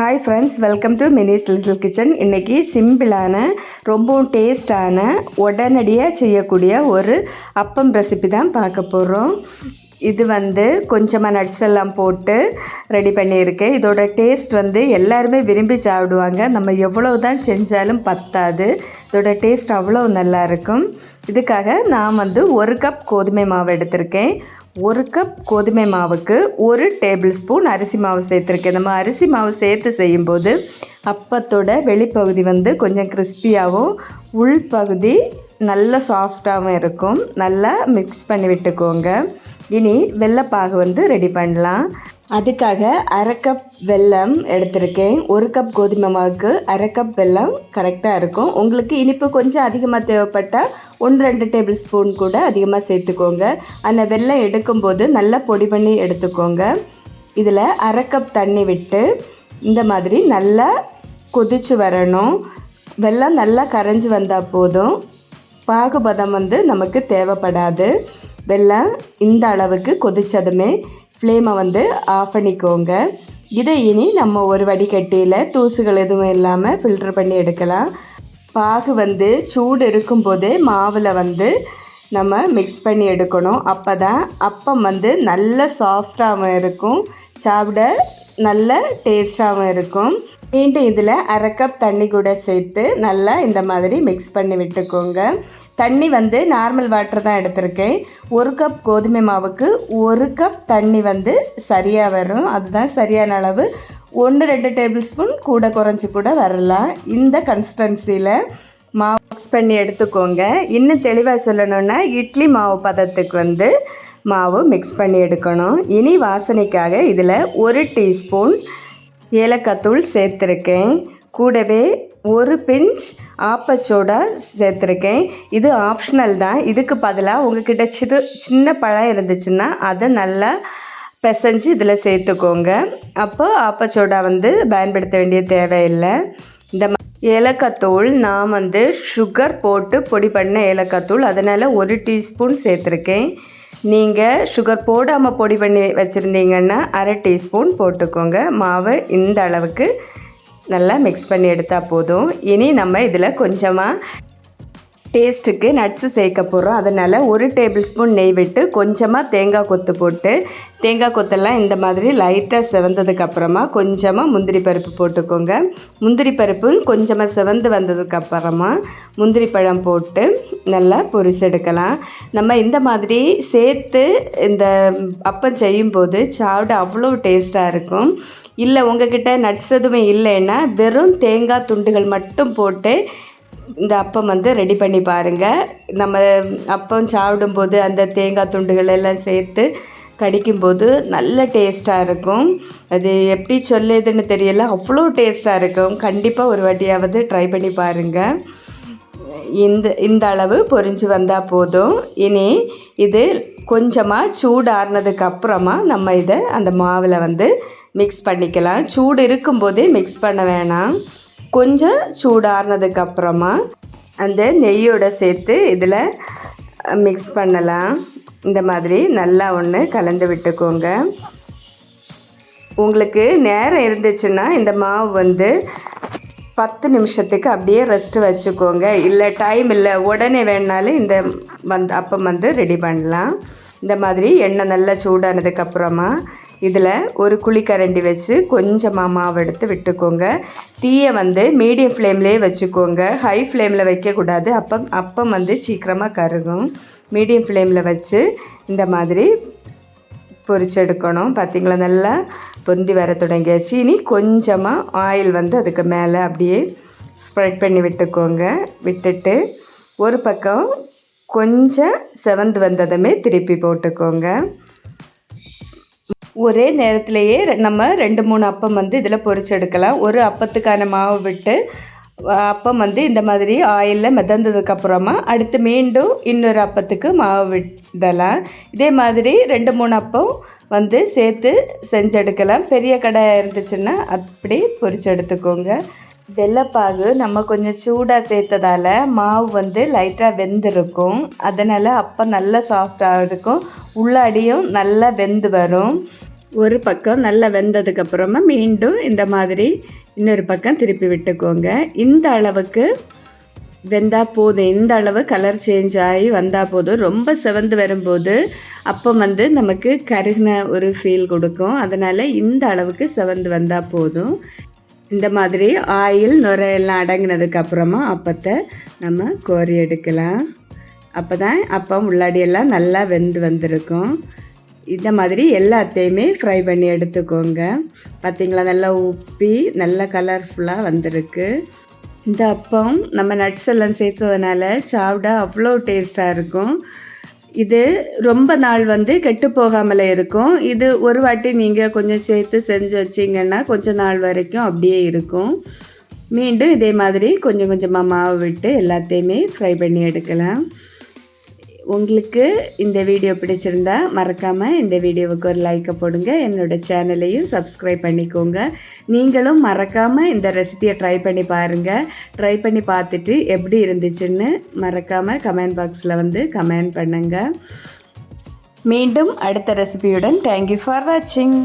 Hi friends welcome to Mini's little kitchen இன்றைக்கி சிம்பிளான ரொம்பவும் டேஸ்டான உடனடியாக செய்யக்கூடிய ஒரு அப்பம் ரெசிபி தான் பார்க்க போகிறோம் இது வந்து கொஞ்சமாக நட்ஸ் எல்லாம் போட்டு ரெடி பண்ணியிருக்கேன். இதோட டேஸ்ட் வந்து எல்லாருமே விரும்பி சாப்பிடுவாங்க. நம்ம எவ்வளோ தான் செஞ்சாலும் பத்தாது. இதோட டேஸ்ட் அவ்வளோ நல்லாயிருக்கும் இதுக்காக நான் வந்து ஒரு கப் கோதுமை மாவு எடுத்திருக்கேன். ஒரு கப் கோதுமை மாவுக்கு ஒரு டேபிள் ஸ்பூன் அரிசி மாவு சேர்த்துருக்கேன். நம்ம அரிசி மாவு சேர்த்து செய்யும்போது அப்பத்தோட வெளிப்பகுதி வந்து கொஞ்சம் கிறிஸ்பியாகவும் உள்பகுதி நல்ல சாஃப்டாகவும் இருக்கும். நல்லா மிக்ஸ் பண்ணி விட்டுக்கோங்க. இனி வெள்ளைப்பாகு வந்து ரெடி பண்ணலாம். அதுக்காக அரை கப் வெல்லம் எடுத்திருக்கேன். ஒரு கப் கோதுமை மாவுக்கு அரை கப் வெல்லம் கரெக்டாக இருக்கும். உங்களுக்கு இனிப்பு கொஞ்சம் அதிகமாக தேவைப்பட்டால் ஒன்று ரெண்டு டேபிள் ஸ்பூன் கூட அதிகமாக சேர்த்துக்கோங்க. அந்த வெல்லம் எடுக்கும்போது நல்லா பொடி பண்ணி எடுத்துக்கோங்க. இதில் அரை கப் தண்ணி விட்டு இந்த மாதிரி நல்லா கொதிச்சு வரணும். வெல்லம் நல்லா கரைஞ்சி வந்தால் போதும். பாகுபதம் வந்து நமக்கு தேவைப்படாது. வெள்ளம் இந்த அளவுக்கு கொதித்ததுமே ஃப்ளேமை வந்து ஆஃப் பண்ணிக்கோங்க. இதை இனி நம்ம ஒரு வடிகட்டியில் தூசுகள் எதுவும் இல்லாமல் ஃபில்டர் பண்ணி எடுக்கலாம். பாகு வந்து சூடு இருக்கும்போதே மாவில் வந்து நம்ம மிக்ஸ் பண்ணி எடுக்கணும். அப்போ தான் அப்பம் வந்து நல்ல சாஃப்டாகவும் இருக்கும். சாப்பிட நல்ல டேஸ்டாகவும் இருக்கும். மீண்டும் இதில் அரை கப் தண்ணி கூட சேர்த்து நல்லா இந்த மாதிரி மிக்ஸ் பண்ணி விட்டுக்கோங்க. தண்ணி வந்து நார்மல் வாட்டர் தான் எடுத்திருக்கேன். ஒரு கப் கோதுமை மாவுக்கு ஒரு கப் தண்ணி வந்து சரியாக வரும். அதுதான் சரியான அளவு. ஒன்று ரெண்டு டேபிள் ஸ்பூன் கூட குறைஞ்சி கூட வரலாம். இந்த கன்சிஸ்டன்சியில் மாவு மிக்ஸ் பண்ணி எடுத்துக்கோங்க. இன்னும் தெளிவாக சொல்லணுன்னா இட்லி மாவு பதத்துக்கு வந்து மாவு மிக்ஸ் பண்ணி எடுக்கணும். இனி வாசனைக்காக இதில் ஒரு டீஸ்பூன் ஏலக்காத்தூள் சேர்த்துருக்கேன். கூடவே ஒரு பிஞ்ச் ஆப்பச்சோடா சேர்த்துருக்கேன். இது ஆப்ஷனல் தான். இதுக்கு பதிலாக உங்ககிட்ட சிறு சின்ன பழம் இருந்துச்சுன்னா அதை நல்லா பிசைஞ்சு இதில் சேர்த்துக்கோங்க. அப்போ ஆப்பச்சோடா வந்து பயன்படுத்த வேண்டிய தேவையில்லை. இந்த ஏலக்காத்தூள் நான் வந்து சுகர் போட்டு பொடி பண்ண ஏலக்காத்தூள் அதனால் ஒரு டீஸ்பூன் சேர்த்துருக்கேன். நீங்கள் சுகர் போடாமல் பொடி பண்ணி வச்சுருந்தீங்கன்னா அரை டீஸ்பூன் போட்டுக்கோங்க. மாவு இந்த அளவுக்கு நல்லா மிக்ஸ் பண்ணி எடுத்தால் போதும். இனி நம்ம இதில் கொஞ்சமாக டேஸ்ட்டுக்கு நட்ஸு சேர்க்க போகிறோம் அதனால் ஒரு டேபிள் ஸ்பூன் நெய் விட்டு கொஞ்சமாக தேங்காய் கொத்து போட்டு தேங்காய் கொத்தெல்லாம் இந்த மாதிரி லைட்டாக செவந்ததுக்கப்புறமா கொஞ்சமாக முந்திரி பருப்பு போட்டுக்கோங்க. முந்திரி பருப்பு கொஞ்சமாக செவந்து வந்ததுக்கப்புறமா முந்திரி பழம் போட்டு நல்லா பொரிச்செடுக்கலாம். நம்ம இந்த மாதிரி சேர்த்து இந்த அப்பம் செய்யும்போது சாப்பிட அவ்வளோ டேஸ்ட்டாக இருக்கும். இல்லை உங்ககிட்ட நட்ஸ் எதுவுமே இல்லைன்னா வெறும் தேங்காய் துண்டுகள் மட்டும் போட்டு இந்த அப்பம் வந்து ரெடி பண்ணி பாருங்கள் நம்ம அப்பம் சாப்பிடும்போது அந்த தேங்காய் துண்டுகள் எல்லாம் சேர்த்து கடிக்கும்போது நல்ல டேஸ்ட்டாக இருக்கும். அது எப்படி சொல்லுதுன்னு தெரியல. அவ்வளோ டேஸ்ட்டாக இருக்கும். கண்டிப்பாக ஒரு வாட்டியாவது ட்ரை பண்ணி பாருங்கள் இந்த இந்த அளவு பொரிஞ்சு வந்தால் போதும். இனி இது கொஞ்சமாக சூடு ஆறுனதுக்கு அப்புறமா நம்ம இதை அந்த மாவில் வந்து மிக்ஸ் பண்ணிக்கலாம். சூடு இருக்கும்போதே மிக்ஸ் பண்ண வேணாம். கொஞ்சம் சூடாறினதுக்கப்புறமா அந்த நெய்யோடு சேர்த்து இதில் மிக்ஸ் பண்ணலாம். இந்த மாதிரி நல்லா ஒன்று கலந்து விட்டுக்கோங்க. உங்களுக்கு நேரம் இருந்துச்சுன்னா இந்த மாவு வந்து பத்து நிமிஷத்துக்கு அப்படியே ரெஸ்ட்டு வச்சுக்கோங்க. இல்லை டைம் இல்லை. உடனே வேணாலும் இந்த வந்து அப்பம் வந்து ரெடி பண்ணலாம். இந்த மாதிரி எண்ணெய் நல்லா சூடானதுக்கப்புறமா இதில் ஒரு குழிக்கரண்டி வச்சு கொஞ்சமாக மாவு எடுத்து விட்டுக்கோங்க. தீயை வந்து மீடியம் ஃப்ளேம்லேயே வச்சுக்கோங்க. ஹை ஃப்ளேமில் வைக்கக்கூடாது. அப்பம் அப்பம் வந்து சீக்கிரமாக கருகும். மீடியம் ஃப்ளேமில் வச்சு இந்த மாதிரி பொரிச்செடுக்கணும் பார்த்திங்களா? நல்லா பொந்தி வர தொடங்கியாச்சு. இனி கொஞ்சமாக ஆயில் வந்து அதுக்கு மேலே அப்படியே ஸ்ப்ரெட் பண்ணி விட்டுக்கோங்க. விட்டுட்டு ஒரு பக்கம் கொஞ்சம் செவந்து வந்ததுமே திருப்பி போட்டுக்கோங்க. ஒரே நேரத்திலேயே நம்ம ரெண்டு மூணு அப்பம் வந்து இதில் பொறிச்செடுக்கலாம். ஒரு அப்பத்துக்கான மாவு விட்டு அப்பம் வந்து இந்த மாதிரி ஆயிலில் மிதந்ததுக்கப்புறமா அடுத்து மீண்டும் இன்னொரு அப்பத்துக்கு மாவு விடலாம். இதே மாதிரி ரெண்டு மூணு அப்பம் வந்து சேர்த்து செஞ்செடுக்கலாம். பெரிய கடை இருந்துச்சுன்னா அப்படி பொரிச்செடுத்துக்கோங்க வெள்ளைப்பாகு நம்ம கொஞ்சம் சூடாக சேர்த்ததால் மாவு வந்து லைட்டாக வெந்திருக்கும். அதனால் அப்போ நல்லா சாஃப்டாக இருக்கும். உள்ளாடியும் நல்லா வெந்து வரும். ஒரு பக்கம் நல்லா வெந்ததுக்கப்புறமா மீண்டும் இந்த மாதிரி இன்னொரு பக்கம் திருப்பி விட்டுக்கோங்க. இந்த அளவுக்கு வெந்தால் போதும். இந்த அளவு கலர் சேஞ்ச் ஆகி வந்தால் போதும். ரொம்ப செவந்து வரும்போது அப்போ வந்து நமக்கு கருகின ஒரு ஃபீல் கொடுக்கும். அதனால் இந்த அளவுக்கு செவந்து வந்தால் போதும். இந்த மாதிரி ஆயில் நுரையெல்லாம் அடங்கினதுக்கு அப்புறமா அப்பத்தை நம்ம கோரி எடுக்கலாம். அப்போ தான் அப்பம் உள்ளாடியெல்லாம் நல்லா வெந்து வந்திருக்கும். இந்த மாதிரி எல்லாத்தையுமே ஃப்ரை பண்ணி எடுத்துக்கோங்க. பார்த்திங்களா நல்லா உப்பி நல்ல கலர்ஃபுல்லாக வந்திருக்கு. இந்த அப்பம் நம்ம நட்ஸ் எல்லாம் சேர்த்ததுனால சாப்பிட அவ்வளோ டேஸ்ட்டாக இருக்கும். இது ரொம்ப நாள் வந்து கெட்டு போகாமல் இருக்கும். இது ஒரு வாட்டி நீங்கள் கொஞ்சம் சேர்த்து செஞ்சு வச்சிங்கன்னா கொஞ்ச நாள் வரைக்கும் அப்படியே இருக்கும். மீண்டும் இதே மாதிரி கொஞ்சம் கொஞ்சமாக மாவு விட்டு எல்லாத்தையுமே ஃப்ரை பண்ணி எடுக்கலாம். உங்களுக்கு இந்த வீடியோ பிடிச்சிருந்தா மறக்காமல் இந்த வீடியோவுக்கு ஒரு லைக்கை போடுங்க. என்னோடய சேனலையும் சப்ஸ்கிரைப் பண்ணிக்கோங்க. நீங்களும் மறக்காமல் இந்த ரெசிபியை ட்ரை பண்ணி பாருங்கள் ட்ரை பண்ணி பார்த்துட்டு எப்படி இருந்துச்சுன்னு மறக்காமல் கமெண்ட் பாக்ஸில் வந்து கமெண்ட் பண்ணுங்கள் மீண்டும் அடுத்த ரெசிபியுடன் தேங்க்யூ ஃபார் வாட்சிங்